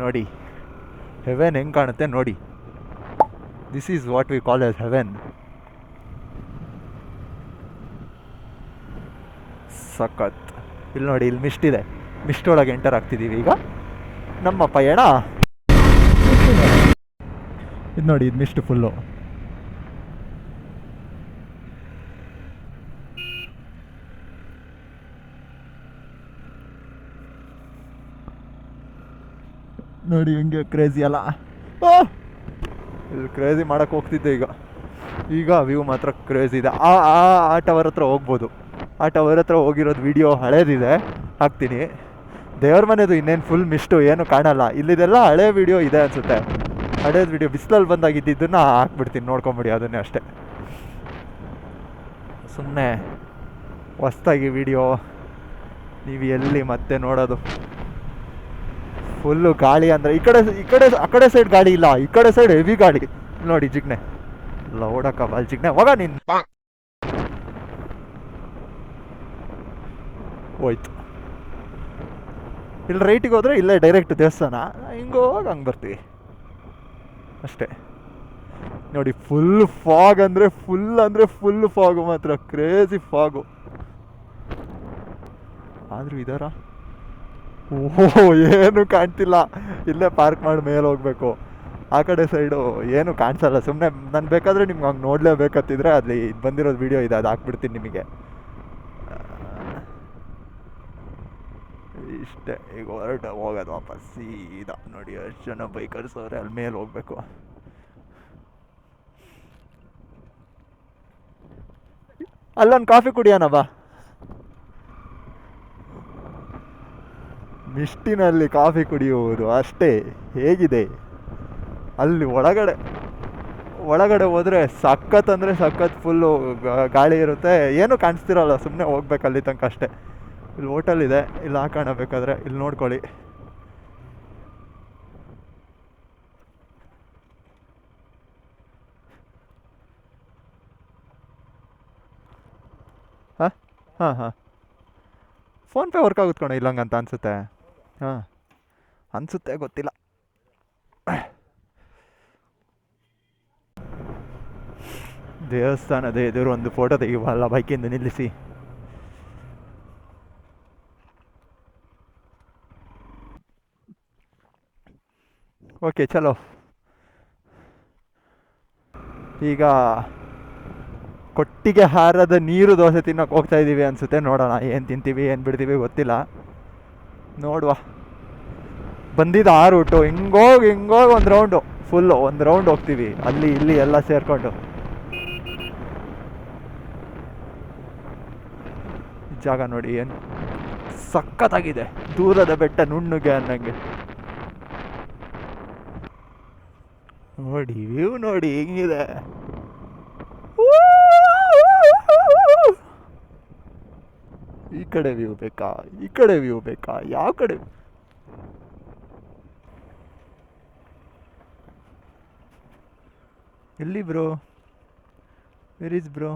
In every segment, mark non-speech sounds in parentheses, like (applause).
ನೋಡಿ. ಹೆವೆನ್ ಹೆಂಗೆ ಕಾಣುತ್ತೆ ನೋಡಿ. This is what we call as heaven ಸಖತ್. ಇಲ್ಲಿ ನೋಡಿ, ಇಲ್ಲಿ ಮಿಸ್ಟ್ ಇದೆ. ಮಿಸ್ಟ್ ಒಳಗೆ ಎಂಟರ್ ಆಗ್ತಿದ್ದೀವಿ ಈಗ. ನಮ್ಮ ಪಯಣ. ಇದು ನೋಡಿ, ಇದು ಮಿಸ್ಟ್ ಫುಲ್ಲು ನೋಡಿ, ಹೆಂಗೆ ಕ್ರೇಜಿ ಅಲ್ಲ. ಇದು ಕ್ರೇಜಿ ಮಾಡೋಕ್ಕೆ ಹೋಗ್ತಿದ್ದೆ ಈಗ. ಈಗ ವ್ಯೂ ಮಾತ್ರ ಕ್ರೇಜ್ ಇದೆ. ಆ ಆ ಟವರ್ ಹತ್ರ ಹೋಗ್ಬೋದು. ಆ ಟವರ್ ಹತ್ರ ಹೋಗಿರೋದು ವಿಡಿಯೋ ಹಳೇದಿದೆ. ಹಾಕ್ತೀನಿ. ದೇವ್ರ ಮನೆದು ಇನ್ನೇನು ಫುಲ್ ಮಿಸ್ಟು ಏನು ಕಾಣಲ್ಲ. ಇಲ್ಲಿದೆಲ್ಲ ಹಳೆ ವಿಡಿಯೋ ಇದೆ ಅನಿಸುತ್ತೆ. ಹಳೇದು ವಿಡಿಯೋ ಬಿಸಿಲಲ್ಲಿ ಬಂದಾಗಿದ್ದಿದ್ದನ್ನು ಹಾಕ್ಬಿಡ್ತೀನಿ. ನೋಡ್ಕೊಂಬಿಡಿ, ಅದನ್ನೇ ಅಷ್ಟೇ. ಸುಮ್ಮನೆ ಹೊಸ್ದಾಗಿ ವಿಡಿಯೋ ನೀವು ಎಲ್ಲಿ ಮತ್ತೆ ನೋಡೋದು? ಫುಲ್ಲು ಗಾಳಿ ಅಂದರೆ ಈ ಕಡೆ ಈ ಕಡೆ ಆ ಕಡೆ ಸೈಡ್ ಗಾಳಿ ಇಲ್ಲ, ಈ ಕಡೆ ಸೈಡ್ ಹೆವಿ ಗಾಳಿ. ನೋಡಿ ಜಿಗ್ನೆ. ಲೌಡಕ್ಕ ಅಲ್ಲಿ ಜಿಗ್ನೆ. ಹೋಗ ನೀನು. ಹೋಯ್ತು. ಇಲ್ಲಿ ರೈಟಿಗೆ ಹೋದ್ರೆ ಇಲ್ಲೇ ಡೈರೆಕ್ಟ್ ದೇವಸ್ಥಾನ. ಹಿಂಗೆ ಹೋಗಿ ಹಂಗೆ ಬರ್ತೀವಿ. ಅಷ್ಟೇ. ನೋಡಿ ಫುಲ್ ಫಾಗ್ ಅಂದರೆ ಫುಲ್ ಅಂದರೆ ಫುಲ್ ಫಾಗು ಮಾತ್ರ. ಕ್ರೇಜಿ ಫಾಗು ಆದರೂ ಇದಾರ ಓಹೋ, ಏನು ಕಾಣ್ತಿಲ್ಲ. ಇಲ್ಲೇ ಪಾರ್ಕ್ ಮಾಡಿ ಮೇಲೆ ಹೋಗ್ಬೇಕು. ಆ ಕಡೆ ಸೈಡು ಏನು ಕಾಣಿಸಲ್ಲ. ಸುಮ್ಮನೆ ನಾನು ಬೇಕಾದರೆ ನಿಮ್ಗೆ ಹಂಗೆ ನೋಡಲೇಬೇಕತ್ತಿದ್ರೆ ಅಲ್ಲಿ ಇದು ಬಂದಿರೋದು ವಿಡಿಯೋ ಇದೆ, ಅದು ಹಾಕ್ಬಿಡ್ತೀನಿ ನಿಮಗೆ. ಇಷ್ಟೇ. ಈಗ ಹೊರಟ ಹೋಗೋದು ವಾಪಸ್. ಸೀದಾ ನೋಡಿ ಎಷ್ಟು ಜನ ಬೈಕರ್ಸ್ ಅವ್ರೆ ಅಲ್ಲಿ ಮೇಲೆ ಹೋಗ್ಬೇಕು. ಅಲ್ಲೊಂದು ಕಾಫಿ ಕುಡಿಯೋಣ ಬಾ. ಮಿಷ್ಟಿನಲ್ಲಿ ಕಾಫಿ ಕುಡಿಯುವುದು ಅಷ್ಟೇ, ಹೇಗಿದೆ? ಅಲ್ಲಿ ಒಳಗಡೆ ಒಳಗಡೆ ಹೋದರೆ ಸಖತ್ ಅಂದರೆ ಸಖತ್ ಫುಲ್ಲು ಗಾಳಿ ಇರುತ್ತೆ. ಏನೂ ಕಾಣಿಸ್ತಿರಲ್ಲ ಸುಮ್ಮನೆ ಹೋಗ್ಬೇಕು ಅಲ್ಲಿ ತನಕ ಅಷ್ಟೇ. ಇಲ್ಲಿ ಹೋಟೆಲ್ ಇದೆ, ಇಲ್ಲಿ ಹಾಕೋಣ ಬೇಕಾದ್ರೆ ಇಲ್ಲಿ ನೋಡ್ಕೊಳ್ಳಿ. ಹಾಂ? ಹಾಂ ಹಾಂ. ಫೋನ್ಪೇ ವರ್ಕ್ ಆಗುತ್ತೆ ಕಣೋ ಇಲ್ಲಂಗಂತ ಅನಿಸುತ್ತೆ. ಹಾಂ. ಅನಿಸುತ್ತೆ, ಗೊತ್ತಿಲ್ಲ. ದೇವಸ್ಥಾನದ ಎದುರು ಒಂದು ಫೋಟೋ ತೆಗಿಬಲ್ಲ ಬೈಕಿಂದ ನಿಲ್ಲಿಸಿ. ಓಕೆ ಚಲೋ. ಈಗ ಕೊಟ್ಟಿಗೆ ಹಾರದ ನೀರು ದೋಸೆ ತಿನ್ನೋಕೆ ಹೋಗ್ತಾ ಇದ್ದೀವಿ ಅನಿಸುತ್ತೆ, ನೋಡೋಣ ಏನು ತಿಂತೀವಿ, ಏನು ಬಿಡ್ತೀವಿ ಗೊತ್ತಿಲ್ಲ. ನೋಡುವ. ಬಂದಿದ್ದ ಆ ರೂಟು ಹಿಂಗೋಗಿ ಹಿಂಗೋಗಿ ಒಂದು ರೌಂಡು ಫುಲ್ಲು ಒಂದು ರೌಂಡ್ ಹೋಗ್ತೀವಿ. ಅಲ್ಲಿ, ಇಲ್ಲಿ ಎಲ್ಲ ಸೇರಿಕೊಂಡು. ಜಾಗ ನೋಡಿ, ಏನು ಸಖತ್ತಾಗಿದೆ. ದೂರದ ಬೆಟ್ಟ ನುಣ್ಣಗೆ ಅನ್ನಂಗೆ. ನೋಡಿ ವ್ಯೂ ನೋಡಿ, ಹೆಂಗಿದೆ. ಈ ಕಡೆ ವ್ಯೂ ಬೇಕಾ ಈ ಕಡೆ ವ್ಯೂ ಬೇಕಾ ಯಾವ ಕಡೆ ಎಲ್ಲಿ ಬ್ರೋ ವೆರ್ ಇಸ್ ಬ್ರೋ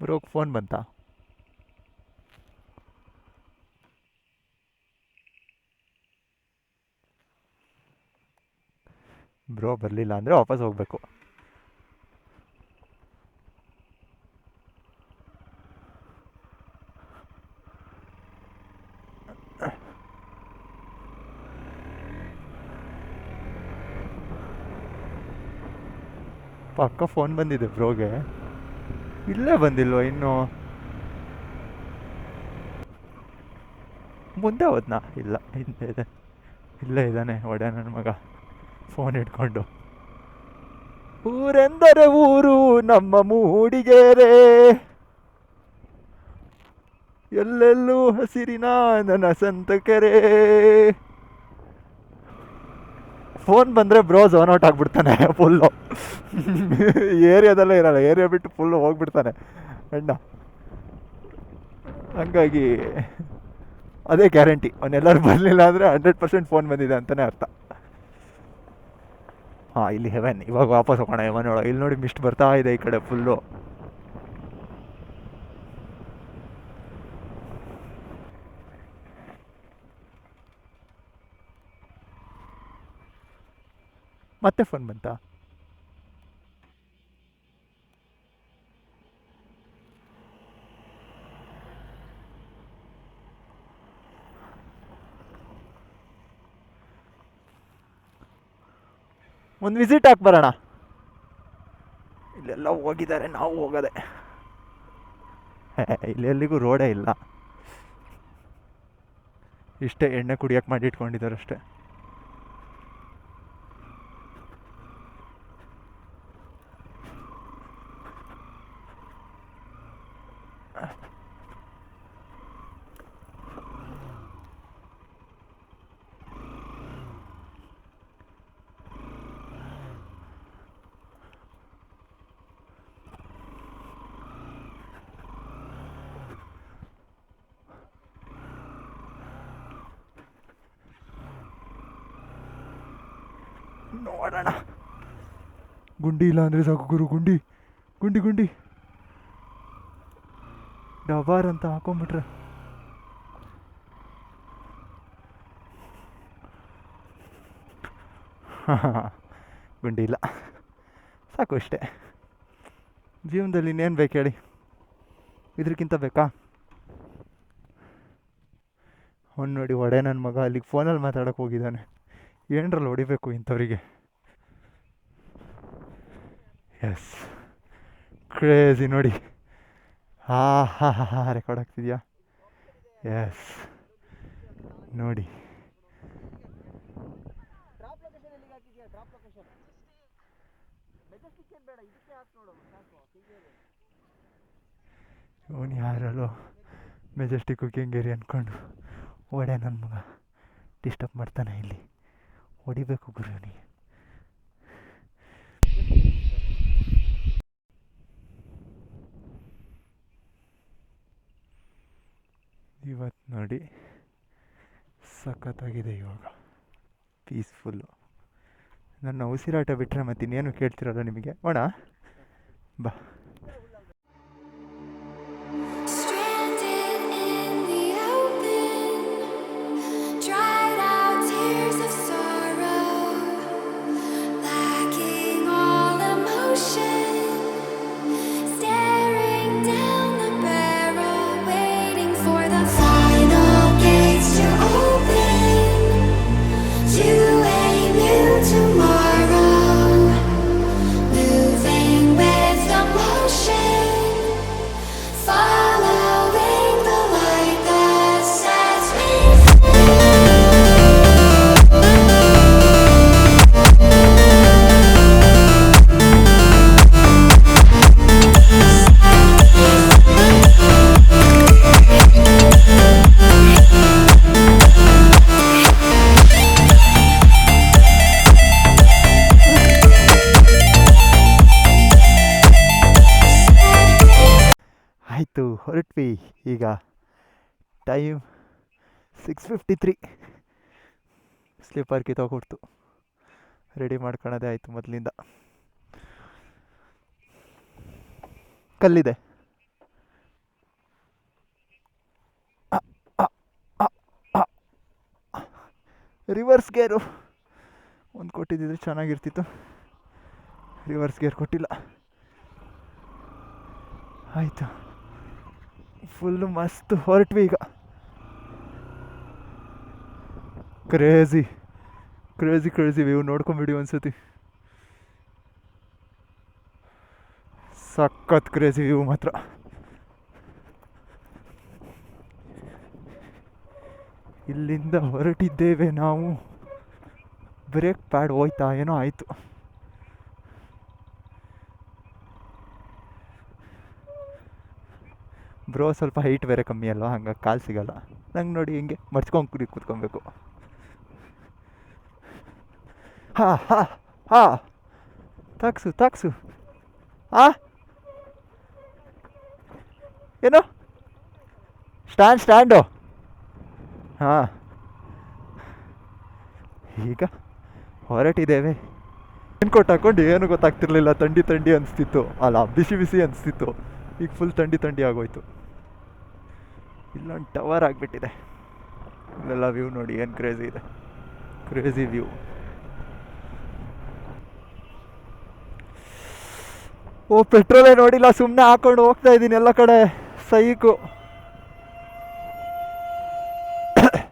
ಬ್ರೋಗೆ ಫೋನ್ ಬಂತಾ ಬ್ರೋ ಬರಲಿಲ್ಲ ಅಂದರೆ ವಾಪಸ್ ಹೋಗಬೇಕು. ಪಕ್ಕ ಫೋನ್ ಬಂದಿದೆ ಬ್ರೋಗೆ. ಇಲ್ಲೇ ಬಂದಿಲ್ವ ಇನ್ನು? ಮುಂದೆ ಹೋದ್ನಾ? ಇಲ್ಲ ಹಿಂದೆ ಇದೆ. ಇಲ್ಲೇ ಇದ್ದಾನೆ ಒಡೆ ನನ್ನ ಮಗ. ಫೋನ್ ಇಟ್ಕೊಂಡು ಊರೆಂದರೆ ಊರು, ನಮ್ಮ ಮೂಡಿಗೆರೆ. ಎಲ್ಲೆಲ್ಲೂ ಹಸಿರಿನ ನನ್ನ ಸಂತ ಕೆರೆ. ಫೋನ್ ಬಂದರೆ ಬ್ರೋ ಝೋನ್ ಔಟ್ ಆಗಿಬಿಡ್ತಾನೆ ಫುಲ್ಲು ಏರಿಯಾದಲ್ಲೇ ಇರಲ್ಲ ಏರಿಯಾ ಬಿಟ್ಟು ಫುಲ್ಲು ಹೋಗ್ಬಿಡ್ತಾನೆ, ಅಣ್ಣ. ಹಂಗಾಗಿ, ಅದೇ ಗ್ಯಾರಂಟಿ ಅವನ್ನೆಲ್ಲರೂ ಬರಲಿಲ್ಲ ಅಂದರೆ ಹಂಡ್ರೆಡ್ ಪರ್ಸೆಂಟ್ ಫೋನ್ ಬಂದಿದೆ ಅಂತಲೇ ಅರ್ಥ. ಹಾಂ, ಇಲ್ಲಿ ಹೆವೆನ್ ಇವಾಗ ವಾಪಸ್ ಹೋಗೋಣ ಹೆವೆನ್ ಒಳಗೆ. ಇಲ್ಲಿ ನೋಡಿ ಮಿಸ್ಟ್ ಬರ್ತಾ ಇದೆ ಈ ಕಡೆ ಫುಲ್ಲು ಮತ್ತೆ ಫೋನ್ ಬಂತಾ? ಒಂದು ವಿಸಿಟ್ ಹಾಕಿ ಬರೋಣ. ಇಲ್ಲೆಲ್ಲ ಹೋಗಿದ್ದಾರೆ ನಾವು ಹೋಗೋದೆ. ಇಲ್ಲೆಲ್ಲಿಗೂ ರೋಡೇ ಇಲ್ಲ. ಇಷ್ಟೇ ಎಣ್ಣೆ ಕುಡಿಯೋಕೆ ಮಾಡಿ ಇಟ್ಕೊಂಡಿದ್ದಾರೆ ಅಷ್ಟೇ. ನೋಡೋಣ. ಗುಂಡಿ ಇಲ್ಲ ಅಂದರೆ ಸಾಕು ಗುರು, ಗುಂಡಿ ಗುಂಡಿ ಗುಂಡಿ. ಡಬಾರ್ ಅಂತ ಹಾಕೊಂಬಿಟ್ರೆ. (laughs) ಗುಂಡಿ ಇಲ್ಲ. ಸಾಕು ಅಷ್ಟೇ. ಜೀವನದಲ್ಲಿ ಇನ್ನೇನು ಬೇಕು ಹೇಳಿ? ಇದಕ್ಕಿಂತ ಬೇಕಾ? ಅವ್ನು ನೋಡಿ ಒಡೆ ನನ್ನ ಮಗ, ಅಲ್ಲಿಗೆ ಫೋನಲ್ಲಿ ಮಾತಾಡೋಕೆ ಹೋಗಿದ್ದಾನೆ. ಏನರಲ್ಲಿ ಹೊಡಿಬೇಕು ಇಂಥವರಿಗೆ. ಎಸ್ ಕ್ರೇಜಿ ನೋಡಿ. ಹಾ ಹಾ ಹಾ ಹಾ ರೆಕಾರ್ಡ್ ಆಗ್ತಿದ್ಯಾ ಎಸ್ ನೋಡಿ. ಕುಕಿಂಗ್ ಇವನು ಯಾರಲ್ಲೋ? ಮೆಜೆಸ್ಟಿಕ್ ಕೆಂಗೇರಿ ಅಂದ್ಕೊಂಡು ಓಡೆ ನನ್ನ ಮಗ. ಡಿಸ್ಟರ್ಬ್ ಮಾಡ್ತಾನೆ ಇಲ್ಲಿ. ಹೊಡಿಬೇಕು ಗುರು ಇವನಿಗೆ ಇವತ್ತು ನೋಡಿ ಸಖತ್ತಾಗಿದೆ ಇವಾಗ. ಪೀಸ್ಫುಲ್ಲು ನನ್ನ ಉಸಿರಾಟ ಬಿಟ್ಟರೆ ಮತ್ತೆ ಇನ್ನೇನು ಕೇಳ್ತಿರಲ್ಲ ನಿಮಗೆ? ಒಣ ಬಾ. ಹೊರಟ್ವಿ. ಈಗ time six fifty three sleeper ಕಿತ್ತೋಗ್ಬಿಡ್ತು ready ಮಾಡ್ಕೊಳೋದೇ ಆಯಿತು ಮೊದಲಿಂದ. ಕಲ್ಲಿದೆ. ರಿವರ್ಸ್ ಗೇರು ಒಂದು ಕೊಟ್ಟಿದ್ದಿದ್ರೆ ಚೆನ್ನಾಗಿರ್ತಿತ್ತು. ರಿವರ್ಸ್ ಗೇರ್ ಕೊಟ್ಟಿಲ್ಲ. ಆಯಿತು. ಫುಲ್ಲು ಮಸ್ತ್ ಹೊರಟ್ವಿ ಈಗ. ಕ್ರೇಜಿ ಕ್ರೇಜಿ ಕ್ರೇಜಿ ವ್ಯೂ ನೋಡ್ಕೊಂಬಿಡಿ ಒಂದ್ಸತಿ. ಸಖತ್ ಕ್ರೇಜಿ ವ್ಯೂ ಮಾತ್ರ. ಇಲ್ಲಿಂದ ಹೊರಟಿದ್ದೇವೆ ನಾವು. ಬ್ರೇಕ್ ಪ್ಯಾಡ್ ಹೋಯ್ತಾ? ಏನೋ ಆಯಿತು. ಬ್ರೋ ಸ್ವಲ್ಪ ಹೈಟ್ ಬೇರೆ ಕಮ್ಮಿ ಅಲ್ವಾ? ಹಂಗೆ ಕಾಲು ಸಿಗಲ್ಲ. ನಂಗೆ ನೋಡಿ ಹಿಂಗೆ ಮರ್ಚ್ಕೊಂಡು ಕುಡಿ ಕೂತ್ಕೊಬೇಕು. ಹಾ ಹಾ ಹಾ. ತಾಕ್ಸು ತಾಕ್ಸು ಆ? ಏನು? ಸ್ಟ್ಯಾಂಡ್ ಸ್ಟ್ಯಾಂಡು ಹಾಂ. ಈಗ ಹೊರಟಿದ್ದೇವೆ. ಕೊಟ್ಟು ಹಾಕೊಂಡು ಏನು ಗೊತ್ತಾಗ್ತಿರ್ಲಿಲ್ಲ. ಥಂಡಿ ಥಂಡಿ ಅನಿಸ್ತಿತ್ತು. ಅಲ್ಲ, ಬಿಸಿ ಬಿಸಿ ಅನಿಸ್ತಿತ್ತು. ಈಗ ಫುಲ್ ಥಂಡಿ ಥಂಡಿ ಆಗೋಯ್ತು. ಇಲ್ಲೊಂದು ಟವರ್ ಆಗಿಬಿಟ್ಟಿದೆ. ಇಲ್ಲೆಲ್ಲ ವ್ಯೂ ನೋಡಿ, ಏನು ಕ್ರೇಜಿ ಇದೆ. ಕ್ರೇಜಿ ವ್ಯೂ ಓ ಪೆಟ್ರೋಲೇ ನೋಡಿಲ್ಲ ಸುಮ್ಮನೆ ಹಾಕೊಂಡು ಹೋಗ್ತಾ ಇದ್ದೀನಿ ಎಲ್ಲ ಕಡೆ. ಸೈಕು. (coughs)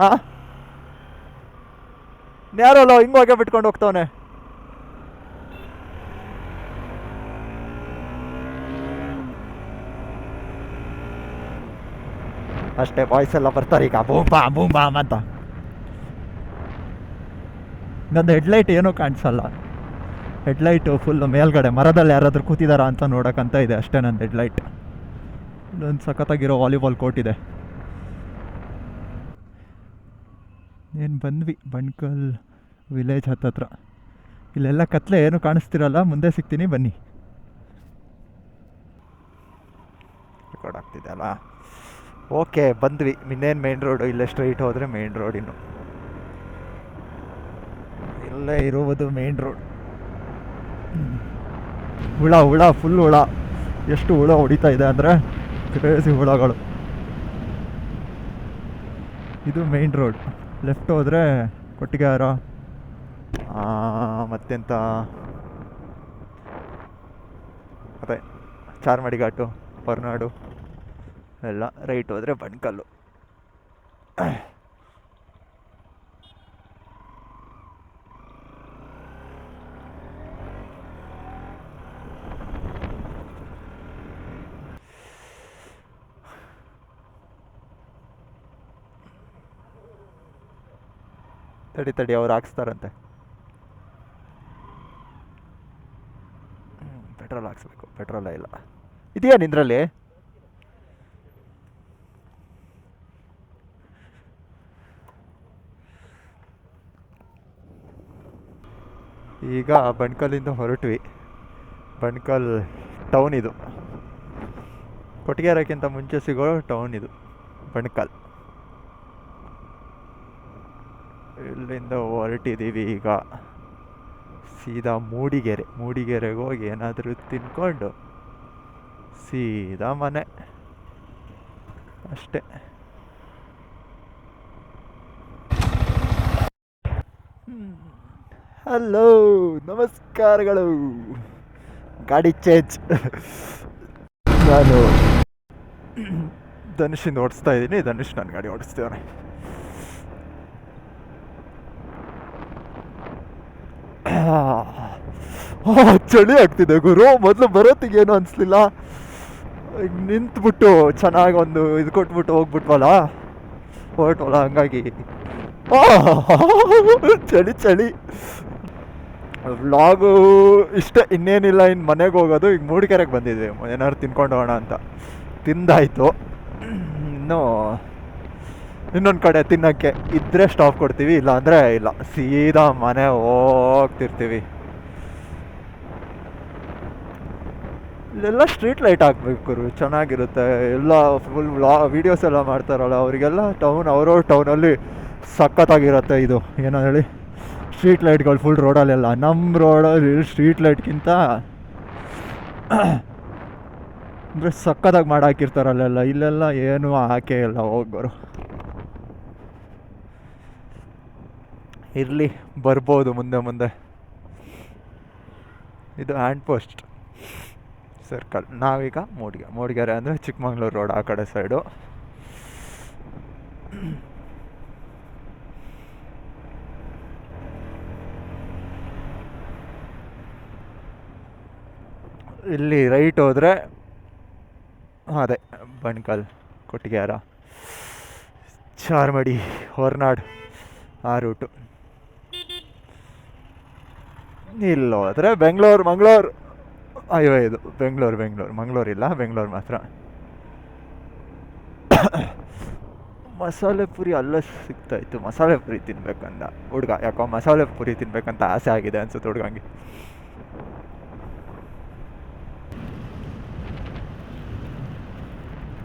ಹಾ ಯಾರಲ್ಲ, ಹಿಂಗೆ ಹೋಗೇ ಬಿಟ್ಕೊಂಡು ಹೋಗ್ತಾವನೆ? ಅಷ್ಟೇ ವಾಯ್ಸ್ ಎಲ್ಲ ಬರ್ತಾರೆ ಈಗ. ಬೂಮ್ ಬಾ, ಬೂಮ್ ಬಾಮ್ ಅಂತ. ನಂದು ಹೆಡ್ಲೈಟ್ ಏನೂ ಕಾಣಿಸಲ್ಲ. ಹೆಡ್ಲೈಟು ಫುಲ್ಲು ಮೇಲ್ಗಡೆ, ಮರದಲ್ಲಿ ಯಾರಾದರೂ ಕೂತಿದಾರಾ ಅಂತ ನೋಡೋಕ್ಕಂತ ಇದೆ ಅಷ್ಟೇ ನಂದು ಹೆಡ್ಲೈಟ್ ಇಲ್ಲೊಂದು ಸಖತ್ತಾಗಿರೋ ವಾಲಿಬಾಲ್ ಕೋರ್ಟ್ ಇದೆ. ಏನು ಬಂದ್ವಿ ಬಣ್ಕಲ್ ವಿಲೇಜ್ ಹತ್ತತ್ರ. ಇಲ್ಲೆಲ್ಲ ಕತ್ಲೆ ಏನು ಕಾಣಿಸ್ತಿರಲ್ಲ, ಮುಂದೆ ಸಿಗ್ತೀನಿ, ಬನ್ನಿ. ರೆಕಾರ್ಡ್ ಆಗ್ತಿದೆ ಅಲ್ಲ? ಓಕೆ, ಬಂದ್ವಿ. ಇನ್ನೇನು ಮೇನ್ ರೋಡು ಇಲ್ಲೇ ಸ್ಟ್ರೈಟ್ ಹೋದರೆ ಮೇನ್ ರೋಡ್ ಇನ್ನು. ಇಲ್ಲೇ ಇರುವುದು ಮೇನ್ ರೋಡ್ ಹುಳ ಹುಳ ಫುಲ್ ಹುಳ. ಎಷ್ಟು ಹುಳ ಹೊಡಿತಾ ಇದೆ ಅಂದರೆ ಕ್ರೇಸಿ ಹುಳಗಳು. ಇದು ಮೇನ್ ರೋಡ್ ಲೆಫ್ಟ್ ಹೋದರೆ ಕೊಟ್ಟಿಗೆಹಾರ. ಮತ್ತೆಂತ? ಅದೇ ಚಾರ್ಮಡಿ ಘಾಟು, ಹೊರನಾಡು. ಎಲ್ಲ ರೈಟ್ ಹೋದರೆ ಬಣ್ಕಲ್ಲು. ತಡಿ ತಡಿ ಅವ್ರು ಹಾಕ್ಸ್ತಾರಂತೆ. ಪೆಟ್ರೋಲ್ ಹಾಕ್ಸ್ಬೇಕು ಪೆಟ್ರೋಲ ಇಲ್ಲ. ಇದೆಯಾ ನಿಂದ್ರಲ್ಲಿ? ಈಗ ಬಣ್ಕಲ್ಲಿಂದ ಹೊರಟ್ವಿ. ಬಣ್ಕಲ್ ಟೌನ್ ಇದು. ಕೊಟ್ಟಿಗೆರಕ್ಕಿಂತ ಮುಂಚೆ ಸಿಗೋ ಟೌನ್ ಇದು ಬಣ್ಕಲ್ ಇಲ್ಲಿಂದ ಹೊರಟಿದ್ದೀವಿ ಈಗ. ಸೀದಾ ಮೂಡಿಗೆರೆ, ಮೂಡಿಗೆರೆಗೆ ಹೋಗಿ ಏನಾದರೂ ತಿನ್ಕೊಂಡು ಸೀದಾ ಮನೆ. ಅಷ್ಟೇ. ಹಲೋ, ನಮಸ್ಕಾರಗಳು. ಗಾಡಿ ಚೇಂಜ್ ನಾನು ಧನುಷಿಂದ ಓಡಿಸ್ತಾ ಇದ್ದೀನಿ. ಧನುಷ್ ನಾನು ಗಾಡಿ ಓಡಿಸ್ತಿದ್ದಾನೆ ಚಳಿ ಆಗ್ತಿದೆ ಗುರು. ಮೊದಲು ಬರೋತ್ತಿಗೆ ಏನು ಅನಿಸ್ಲಿಲ್ಲ. ಈಗ ನಿಂತ್ಬಿಟ್ಟು ಚೆನ್ನಾಗಿ ಒಂದು ಇದು ಕೊಟ್ಬಿಟ್ಟು ಹೋಗ್ಬಿಟ್ವಲ್ಲ? ಹೊರಟವಲ್ಲ, ಹಂಗಾಗಿ. ಚಳಿ ಚಳಿ. ವ್ಲಾಗು ಇಷ್ಟೇ ಇನ್ನೇನಿಲ್ಲ ಇನ್ನು ಮನೆಗೆ ಹೋಗೋದು, ಈಗ ಮೂಡಿಗೆರೆಗೆ ಬಂದಿದ್ವಿ. ಏನಾದ್ರು ತಿನ್ಕೊಂಡು ಹೋಗೋಣ ಅಂತ. ತಿಂದಾಯಿತು. ಇನ್ನು ಇನ್ನೊಂದು ಕಡೆ ತಿನ್ನೋಕ್ಕೆ ಇದ್ದರೆ ಸ್ಟಾಪ್ ಕೊಡ್ತೀವಿ ಇಲ್ಲ ಅಂದರೆ ಇಲ್ಲ. ಸೀದಾ ಮನೆ ಹೋಗ್ತಿರ್ತೀವಿ. ಇಲ್ಲೆಲ್ಲ ಸ್ಟ್ರೀಟ್ ಲೈಟ್ ಹಾಕ್ಬೇಕು ಚೆನ್ನಾಗಿರುತ್ತೆ. ಎಲ್ಲ ಫುಲ್ ವ್ಲಾ ವೀಡಿಯೋಸ್ ಎಲ್ಲ ಮಾಡ್ತಾರಲ್ಲ, ಅವರಿಗೆಲ್ಲ ಟೌನ್ ಅವ್ರವ್ರ ಟೌನಲ್ಲಿ ಸಖತ್ತಾಗಿರುತ್ತೆ ಇದು. ಏನೋ ಸ್ಟ್ರೀಟ್ ಲೈಟ್ಗಳು ಫುಲ್ ರೋಡಲ್ಲೆಲ್ಲ ನಮ್ಮ ರೋಡಲ್ಲಿ ಸ್ಟ್ರೀಟ್ ಲೈಟ್ಗಿಂತ ಅಂದರೆ ಸಕ್ಕತ್ತಾಗಿ ಮಾಡಿ ಹಾಕಿರ್ತಾರಲ್ಲೆಲ್ಲ ಇಲ್ಲೆಲ್ಲ ಏನು ಹಾಕೇ ಇಲ್ಲ ಹೋಗೋರು. ಇರಲಿ, ಬರ್ಬೋದು ಮುಂದೆ ಮುಂದೆ. ಇದು ಹ್ಯಾಂಡ್ ಪೋಸ್ಟ್ ಸರ್ಕಲ್ ನಾವೀಗ ಮೂಡಿಗೆ, ಮೂಡಿಗೆರೆ ಅಂದರೆ ಚಿಕ್ಕಮಂಗ್ಳೂರು ರೋಡ್ ಆ ಕಡೆ ಸೈಡು ಇಲ್ಲಿ ರೈಟ್ ಹೋದರೆ, ಅದೇ ಬಣ್ಕಲ್ ಕೊಟ್ಟಿಗೆಯಾರ ಚಾರ್ಮಡಿ, ಹೊರನಾಡು, ಆ ರೂಟು. ಇಲ್ಲ ಹೋದರೆ ಬೆಂಗಳೂರು, ಮಂಗಳೂರು. ಅಯ್ಯೋ, ಇದು ಬೆಂಗಳೂರು ಬೆಂಗಳೂರು. ಮಂಗಳೂರು ಇಲ್ಲ, ಬೆಂಗಳೂರು ಮಾತ್ರ. ಮಸಾಲೆ ಪುರಿ ಅಲ್ಲೇ ಸಿಗ್ತಾ ಇತ್ತು ಮಸಾಲೆ ಪುರಿ ತಿನ್ಬೇಕಂದ ಹುಡ್ಗ. ಯಾಕೋ ಮಸಾಲೆ ಪುರಿ ತಿನ್ಬೇಕಂತ ಆಸೆ ಆಗಿದೆ ಅನ್ಸುತ್ತೆ ಹುಡ್ಗಂಗೆ.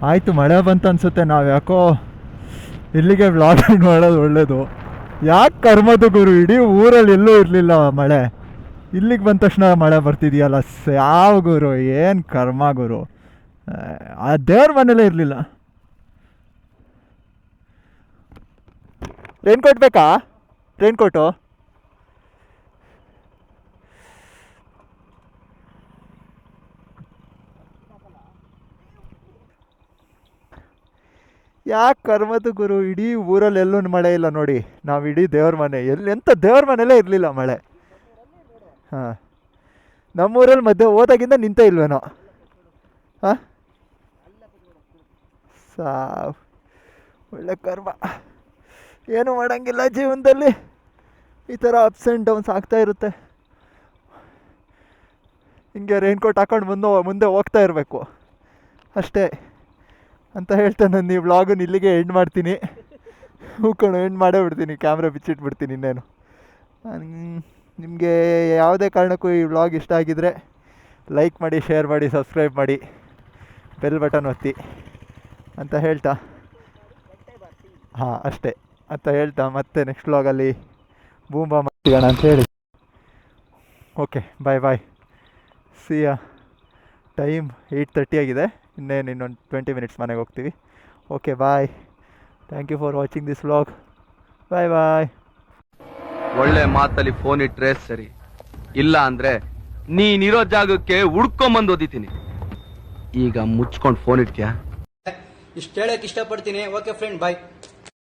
ಆಯಿತು, ಮಳೆ ಬಂತು ಅನಿಸುತ್ತೆ. ನಾವು ಯಾಕೋ ಇಲ್ಲಿಗೆ ವ್ಲಾಗಿಂಗ್ ಮಾಡೋದು ಒಳ್ಳೇದು. ಯಾಕೆ ಕರ್ಮದು ಗುರು? ಇಡೀ ಊರಲ್ಲಿ ಎಲ್ಲೂ ಇರಲಿಲ್ಲ ಮಳೆ. ಇಲ್ಲಿಗೆ ಬಂದ ತಕ್ಷಣ ಮಳೆ ಬರ್ತಿದೆಯಲ್ಲ ಯಾವ ಗುರು, ಏನು ಕರ್ಮ ಗುರು. ಆ ದೇವ್ರ ಮನೇಲೇ ಇರಲಿಲ್ಲ. ಟ್ರೈನ್ ಕೋಟ್ ಬೇಕಾ? ಕೊಟ್ಟು ಕೋಟು ಯಾಕೆ ಕರ್ಮದ ಗುರು ಇಡೀ ಊರಲ್ಲಿ ಎಲ್ಲೂ ಮಳೆ ಇಲ್ಲ ನೋಡಿ? ನಾವು ಇಡೀ ದೇವ್ರ ಮನೆ. ಎಲ್ಲಿ ಎಂಥ ದೇವ್ರ ಮನೇಲೇ ಇರಲಿಲ್ಲ ಮಳೆ. ಹಾಂ. ನಮ್ಮೂರಲ್ಲಿ ಮಧ್ಯೆ ಹೋದಾಗಿಂದ ನಿಂತ ಇಲ್ವೇನೋ? ಹಾಂ? ಸಾವ್. ಒಳ್ಳೆ ಕರ್ಮ. ಏನು ಮಾಡೋಂಗಿಲ್ಲ ಜೀವನದಲ್ಲಿ. ಈ ಥರ ಅಪ್ಸ್ ಆ್ಯಂಡ್ ಡೌನ್ಸ್ ಆಗ್ತಾ ಇರುತ್ತೆ. ಹಿಂಗೆ ರೈನ್ಕೋಟ್ ಹಾಕೊಂಡು ಮುಂದೆ ಮುಂದೆ ಹೋಗ್ತಾ ಇರಬೇಕು. ಅಷ್ಟೇ. ಅಂತ ಹೇಳ್ತಾ ನಾನು ಈ ವ್ಲಾಗು ಇಲ್ಲಿಗೆ ಎಂಡ್ ಮಾಡ್ತೀನಿ. ಹೂಕೊಂಡು ಎಂಡ್ ಮಾಡೇ ಬಿಡ್ತೀನಿ. ಕ್ಯಾಮ್ರಾ ಬಿಚ್ಚಿಟ್ಬಿಡ್ತೀನಿ ಇನ್ನೇನು. ನಿಮಗೆ ಯಾವುದೇ ಕಾರಣಕ್ಕೂ ಈ ವ್ಲಾಗ್ ಇಷ್ಟ ಆಗಿದರೆ ಲೈಕ್ ಮಾಡಿ ಶೇರ್ ಮಾಡಿ ಸಬ್ಸ್ಕ್ರೈಬ್ ಮಾಡಿ. ಬೆಲ್ ಬಟನ್ ಒತ್ತಿ ಅಂತ ಹೇಳ್ತಾ. ಹಾಂ, ಅಷ್ಟೇ. ಅಂತ ಹೇಳ್ತಾ ಮತ್ತೆ ನೆಕ್ಸ್ಟ್ ವ್ಲಾಗಲ್ಲಿ ಬೂಂಬಾ ಮಾಡ್ತೀಗೋಣ ಅಂತ ಹೇಳಿ. ಓಕೆ ಬಾಯ್ ಬಾಯ್ ಸಿಯಾ ಟೈಮ್ ಏಯ್ಟ್ ತರ್ಟಿ ಆಗಿದೆ. ಇನ್ನೇನು ಇನ್ನೊಂದು ಟ್ವೆಂಟಿ ಮಿನಿಟ್ಸ್ ಮನೆಗೆ ಹೋಗ್ತೀವಿ. Okay bye thank you for watching this vlog bye bye ಒಳ್ಳೆ ಮಾತಲ್ಲಿ ಫೋನ್ ಇಟ್ಟರೆ ಸರಿ. ಇಲ್ಲ ಅಂದ್ರೆ ನೀನಿರೋ ಜಾಗಕ್ಕೆ ಹುಡ್ಕೊಂಬಂದು ಓದಿತೀನಿ. ಈಗ ಮುಚ್ಕೊಂಡು ಫೋನ್ ಇಡ್ತೀಯಾ ಇಷ್ಟು ಹೇಳಕ್ ಇಷ್ಟಪಡ್ತೀನಿ. Okay friend bye